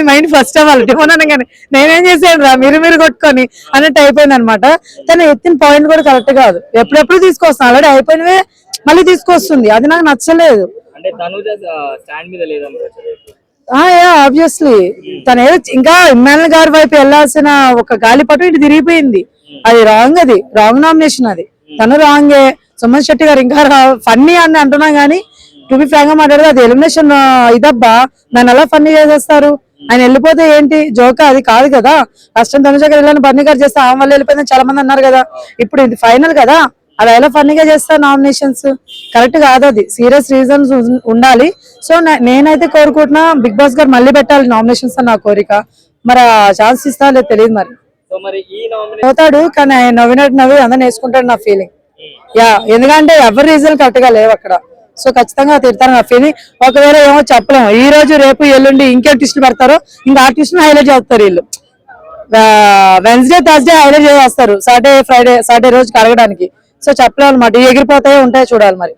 అయిపోయింది mind first of all demon అనగానే నేనేం చేశాను రా? మీరు మీరు కొట్టుకొని అన్నట్టు అయిపోయింది అనమాట తను ఎత్తిన పాయింట్ కూడా కరెక్ట్ కాదు. ఎప్పుడెప్పుడు తీసుకొస్తాను? ఆల్రెడీ అయిపోయినవే మళ్ళీ తీసుకొస్తుంది. అది నాకు నచ్చలేదు. ఆబ్వియస్లీ తను ఏదో ఇంకా ఇమ్మానుల్ గారి వైపు వెళ్ళాల్సిన ఒక గాలిపటం ఇటు తిరిగిపోయింది. అది రాంగ్ అది. రాంగ్ నామినేషన్ అది. తను రాంగే సుమన్ శెట్టి గారు ఇంకా ఫన్నీ అని అంటున్నా గానీ టు బి ఫ్రాంక్గా మాట్లాడితే అది ఎలిమినేషన్ ఇదబ్బా. దాన్ని ఎలా ఫన్నీ చేసేస్తారు? ఆయన వెళ్ళిపోతే ఏంటి? జోక అది కాదు కదా. కష్టం తనుజ గారు వెళ్ళని బన్నీ గారు చేస్తే ఆమె వల్ల వెళ్ళిపోయిందని చాలా మంది అన్నారు కదా. ఇప్పుడు ఇది ఫైనల్ కదా. అలా ఎలా ఫన్నీగా చేస్తారు నామినేషన్స్ కరెక్ట్ కాదు అది. సీరియస్ రీజన్స్ ఉండాలి. సో నేనైతే కోరుకుంటున్నా బిగ్ బాస్ గారు మళ్ళీ పెట్టాలి నామినేషన్స్ అని నా కోరిక. మరి ఛాన్స్ ఇస్తా లేదు తెలియదు మరి. పోతాడు కానీ ఆయన నవ్వినట్టు నవ్వి అందరిని వేసుకుంటాడు నా ఫీలింగ్ యా ఎందుకంటే ఎవరి రీజన్ కరెక్ట్గా లేవు అక్కడ. సో ఖచ్చితంగా తిడతారు నా ఫీలింగ్ ఒకవేళ ఏమో చెప్పలేము. ఈ రోజు రేపు ఎల్లుండి ఇంకే ట్విస్టులు పెడతారో ఇంకా ఆ ట్విస్ట్ హైలైట్ చేస్తారు వీళ్ళు. వెన్స్డే థర్స్డే హైలైట్ చేస్తారు. సాటర్డే ఫ్రైడే సాటర్డే రోజు కడగడానికి సో చెప్పలేము అనమాట ఎగిరిపోతాయో ఉంటాయో చూడాలి మరి.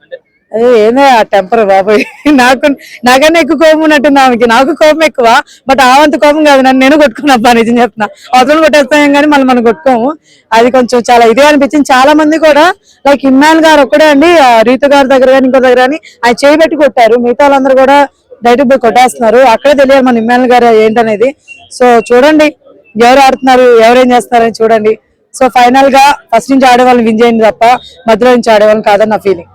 అదే ఆ టెంపర్ బాబాయ్. నాకు నాకన్నా ఎక్కువ కోపం ఉన్నట్టుంది ఆమెకి. నాకు కోపం ఎక్కువ బట్ ఆ కోపం కాదు. నన్ను నేను కొట్టుకున్నా అబ్బా నిజం చెప్తున్నా. అవతల కొట్టేస్తాం కానీ మనం మనం కొట్టుకోము. అది కొంచెం చాలా ఇదిగా అనిపించింది. చాలా మంది కూడా లైక్ ఇమ్మాన్ గారు ఒక్కడే అండి ఆ రీతు గారి దగ్గర కానీ ఇంకో దగ్గర కానీ ఆయన చేయి పెట్టి కొట్టారు. మిగతా వాళ్ళందరూ కూడా డైరెక్ట్ పోయి కొట్టేస్తున్నారు. అక్కడే తెలియాలి మన ఇమ్మాన్ గారు ఏంటనేది. సో చూడండి ఎవరు ఆడుతున్నారు ఎవరేం చేస్తున్నారని చూడండి. సో ఫైనల్గా ఫస్ట్ నుంచి ఆడేవాళ్ళని విన్ చేయండి తప్ప మధ్యలో నుంచి ఆడేవాళ్ళని కాదని నా ఫీలింగ్